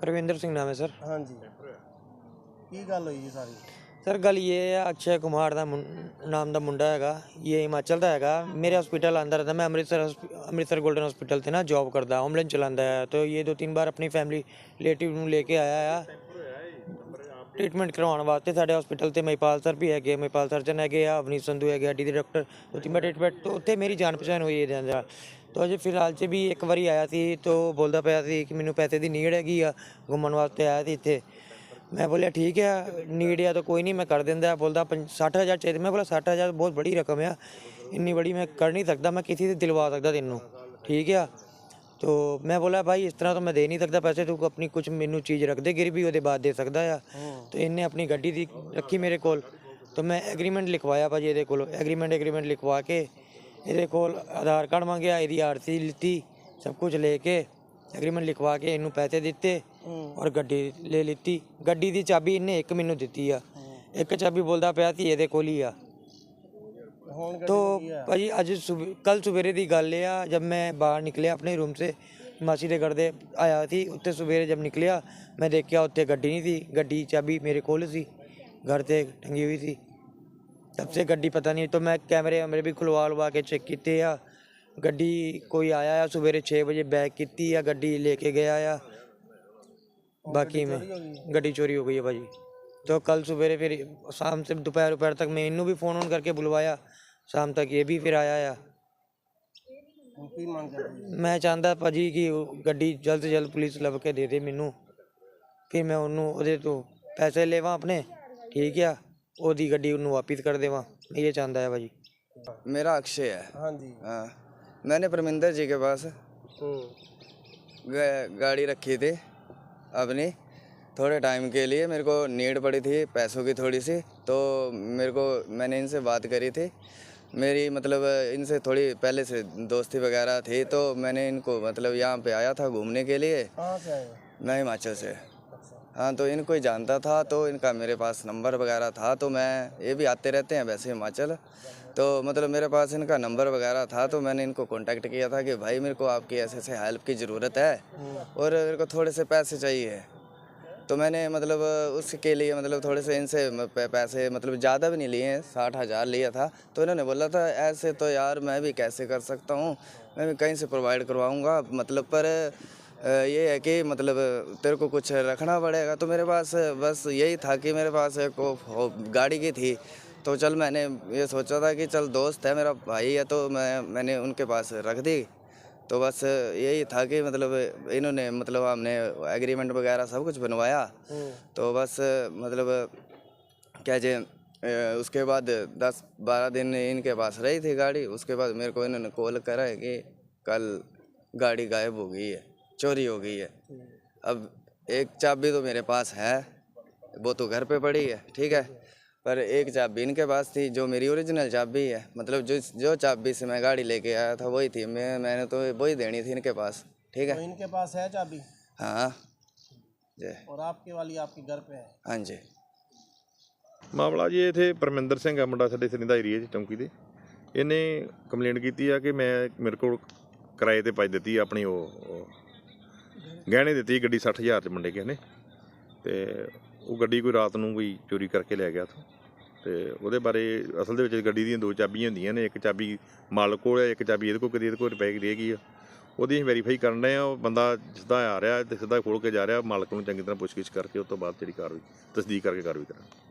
ਰਵਿੰਦਰ ਸਿੰਘ ਨਾਮ ਹੈ ਸਰ ਹਾਂਜੀ ਕੀ ਗੱਲ ਹੋਈ ਜੀ ਸਾਰੀ ਸਰ ਗੱਲ ਇਹ ਹੈ ਅਕਸ਼ੇ ਕੁਮਾਰ ਦਾ ਮੁੰ- ਨਾਮ ਦਾ ਮੁੰਡਾ ਹੈਗਾ ਇਹ ਹਿਮਾਚਲ ਦਾ ਹੈਗਾ ਮੇਰੇ हॉस्पिटल अंदर था मैं Amritsar hospital- Amritsar golden hospital थे ना जॉब करता एम्बुलेंस चलाता है तो ये दो तीन बार अपनी फैमिली रिलेटिव ਨੂੰ ਲੈ ਕੇ ਆਇਆ ਆ ਟ੍ਰੀਟਮੈਂਟ ਕਰਵਾਉਣ ਵਾਸਤੇ ਸਾਡੇ ਹਸਪੀਟਲ ਤੇ ਮਹਿਪਾਲ ਸਰ ਵੀ ਹੈਗੇ ਮਹਿਪਾਲ ਸਰਜਨ ਹੈਗੇ ਆ, ਅਵਨੀਤ ਸੰਧੂ ਹੈਗੇ ਹੱਡੀ ਦੇ ਡਾਕਟਰ ਉੱਥੇ ਮੈਂ ਵਾਰ ਟ੍ਰੀਟਮੈਂਟ ਤੋਂ ਉੱਥੇ ਮੇਰੀ ਜਾਣ ਪਛਾਣ ਹੋਈ ਇਹਦੇ ਨਾਲ। ਤੋ ਅਜੇ ਫਿਲਹਾਲ 'ਚ ਵੀ ਇੱਕ ਵਾਰੀ ਆਇਆ ਸੀ, ਤੋ ਬੋਲਦਾ ਪਿਆ ਸੀ ਕਿ ਮੈਨੂੰ ਪੈਸੇ ਦੀ ਨੀਡ ਹੈਗੀ ਆ, ਘੁੰਮਣ ਵਾਸਤੇ ਆਇਆ ਸੀ ਇੱਥੇ। ਮੈਂ ਬੋਲਿਆ, ਠੀਕ ਹੈ ਨੀਡ ਆ ਤਾਂ ਕੋਈ ਨਹੀਂ ਮੈਂ ਕਰ ਦਿੰਦਾ। ਬੋਲਦਾ 60000 ਚਾਹੀਦਾ। ਮੈਂ ਬੋਲਾ 60000 ਬਹੁਤ ਬੜੀ ਰਕਮ ਆ। ਇੰਨੀ ਬੜੀ ਮੈਂ ਕਰ ਨਹੀਂ ਸਕਦਾ, ਮੈਂ ਕਿਸੇ ਤੇ ਦਿਲਵਾ ਸਕਦਾ ਤੈਨੂੰ। ਠੀਕ ਆ? तो मैं बोला भाई इस तरह तो मैं दे नहीं सकता पैसे तू अपनी कुछ मेनू चीज़ रख दे गिर भी ਉਹਦੇ ਬਾਅਦ ਦੇ ਸਕਦਾ ਆ तो इनने अपनी ਗੱਡੀ ਦੀ ਰੱਖੀ ਮੇਰੇ ਕੋਲ तो मैं ਐਗਰੀਮੈਂਟ ਲਿਖਵਾਇਆ ਭਾਜੀ ਇਹਦੇ ਕੋਲ ਐਗਰੀਮੈਂਟ ਐਗਰੀਮੈਂਟ ਲਿਖਵਾ ਕੇ ਇਹਦੇ ਕੋਲ ਆਧਾਰ ਕਾਰਡ ਮੰਗਿਆ ਇਹਦੀ ਆਰਸੀ ਲਿੱਤੀ ਸਭ ਕੁਝ ਲੈ ਕੇ ਐਗਰੀਮੈਂਟ ਲਿਖਵਾ ਕੇ ਇਹਨੂੰ ਪੈਸੇ ਦਿੱਤੇ ਔਰ ਗੱਡੀ ਲੈ ਲਿੱਤੀ ਗੱਡੀ ਦੀ ਚਾਬੀ ਇਹਨੇ ਇੱਕ ਮੈਨੂੰ ਦਿੱਤੀ ਆ ਇੱਕ ਚਾਬੀ ਬੋਲਦਾ ਪਿਆ ਸੀ ਇਹਦੇ ਕੋਲ ਹੀ ਆ ਹੁਣ ਗੱਡੀ तो ਕੀ ਆ। भाजी आज सुबह कल सवेरे की गल है जब मैं बाहर निकलिया अपने रूम से मासी के घर दे आया थी उत्ते सवेरे जब निकलिया मैं देखिया उत्ते गड्डी नहीं थी गड्डी चाबी मेरे कोल सी घर से टंगी हुई थी तब से गड्डी पता नहीं तो मैं कैमरे वैमरे भी खुलवा लवा के चेक किए आ गड्डी कोई आया आ सवेरे छः बजे बैग की आ गड्डी लेके गया आ बाकी मैं गड्डी चोरी हो गई है भाजी तो कल सवेरे फिर शाम से दोपहर दोपहर तक मैं इनू भी फ़ोन ऑन करके बुलवाया शाम तक ये भी फिर आया आ ਹੁਣ ਕੀ ਮੰਗ ਕਰਦੇ ਜੀ? ਮੈਂ ਚਾਹੁੰਦਾ ਭਾਜੀ ਕਿ ਉਹ ਗੱਡੀ ਜਲਦ ਤੋਂ ਜਲਦ ਪੁਲਿਸ ਲੱਭ ਕੇ ਦੇ ਦੇ ਮੈਨੂੰ ਫਿਰ ਮੈਂ ਉਹਨੂੰ ਉਹਦੇ ਤੋਂ ਪੈਸੇ ਲੈਵਾਂ ਆਪਣੇ ਠੀਕ ਆ ਉਹਦੀ ਗੱਡੀ ਉਹਨੂੰ ਵਾਪਿਸ ਕਰ ਦੇਵਾਂ ਮੈਂ ਇਹ ਚਾਹੁੰਦਾ ਹੈ ਭਾਜੀ मेरा अक्षय है ਹਾਂਜੀ हाँ मैंने परमिंदर जी के पास ਹੂੰ गा- गाड़ी रखी थी अपनी थोड़े टाइम के लिए मेरे को नीड पड़ी थी पैसों की थोड़ी सी तो मेरे को मैंने इनसे बात करी थी। मेरी मतलब इनसे थोड़ी पहले से दोस्ती वगैरह थी तो मैंने इनको मतलब यहाँ पे आया था घूमने के लिए। हो? मैं हिमाचल से। अच्छा। हाँ तो इनको ही जानता था तो इनका मेरे पास नंबर वगैरह था तो मैं ये भी आते रहते हैं वैसे हिमाचल। तो मतलब मेरे पास इनका नंबर वगैरह था तो मैंने इनको कांटेक्ट किया था कि भाई मेरे को आपकी ऐसे ऐसे हेल्प की ज़रूरत है और मेरे को थोड़े से पैसे चाहिए। तो मैंने मतलब उसके लिए मतलब थोड़े से इनसे पैसे मतलब ज़्यादा भी नहीं लिए हैं, साठ हज़ार लिया था। तो इन्होंने बोला था, ऐसे तो यार मैं भी कैसे कर सकता हूँ? मैं भी कहीं से प्रोवाइड करवाऊँगा। मतलब पर ये है कि मतलब तेरे को कुछ रखना पड़ेगा। तो मेरे पास बस यही था कि मेरे पास एक गाड़ी की थी। तो चल मैंने ये सोचा था कि चल दोस्त है मेरा, भाई है तो मैं, मैंने उनके पास रख दी। तो बस यही था कि मतलब इन्होंने मतलब हमने एग्रीमेंट वगैरह सब कुछ बनवाया। तो बस मतलब क्या जे उसके बाद दस बारह दिन इनके पास रही थी गाड़ी। उसके बाद मेरे को इन्होंने कॉल करा है कि कल गाड़ी गायब हो गई है चोरी हो गई है। अब एक चाबी तो मेरे पास है वो तो घर पे पड़ी है ठीक है? पर एक चाबी इनके पास थी जो मेरी ओरिजिनल चाबी है मतलब जो जो चाबी से मैं गाड़ी लेके आया था वही थी मैं मैंने तो वही देनी थी इनके पास ठीक तो है इनके पास है चाबी हाँ जय और आपके वाली आपके घर पे है हाँ जी ਮਾਮਲਾ ਜੀ ਇੱਥੇ ਪਰਮਿੰਦਰ ਸਿੰਘ ਆ ਮੁੰਡਾ ਸਾਡੇ ਸਰਿੰਦਾ ਏਰੀਆ 'ਚ ਚੌਂਕੀ ਦੇ ਇਹਨੇ ਕੰਪਲੇਂਟ ਕੀਤੀ ਆ ਕਿ ਮੈਂ ਮੇਰੇ ਕੋਲ ਕਿਰਾਏ ਤੇ ਪਾਈ ਦਿੱਤੀ ਆ ਆਪਣੀ ਉਹ ਉਹ ਗਹਿਣੇ ਦਿੱਤੀ ਗੱਡੀ 60000 ਚ ਮੁੰਡੇ ਕਿਸੇ ਨੇ ਤੇ ਉਹ ਗੱਡੀ ਕੋਈ ਰਾਤ ਨੂੰ ਕੋਈ ਚੋਰੀ ਕਰਕੇ ਲੈ ਗਿਆ ਉੱਥੋਂ। ਤੇ ਉਹਦੇ ਬਾਰੇ ਅਸਲ ਦੇ ਵਿੱਚ ਗੱਡੀ ਦੀਆਂ ਦੋ ਚਾਬੀਆਂ ਹੁੰਦੀਆਂ ਨੇ, ਇੱਕ ਚਾਬੀ ਮਾਲਕ ਕੋਲ ਹੈ ਇੱਕ ਚਾਬੀ ਇਹਦੇ ਕੋਲ ਕਿਤੇ ਇਹਦੇ ਕੋਲ ਪੈ ਰਹੀ ਹੈਗੀ ਆ। ਉਹਦੀ ਅਸੀਂ ਵੈਰੀਫਾਈ ਕਰਨ ਰਹੇ ਆ, ਉਹ ਬੰਦਾ ਸਿੱਧਾ ਆ ਰਿਹਾ ਤੇ ਸਿੱਧਾ ਖੋਲ ਕੇ ਜਾ ਰਿਹਾ, ਮਾਲਕ ਨੂੰ ਚੰਗੀ ਤਰ੍ਹਾਂ ਪੁੱਛਗਿੱਛ ਕਰਕੇ ਉਸ ਤੋਂ ਬਾਅਦ ਜਿਹੜੀ ਕਾਰਵਾਈ, ਤਸਦੀਕ ਕਰਕੇ ਕਾਰਵਾਈ ਕਰਾਂਗੇ।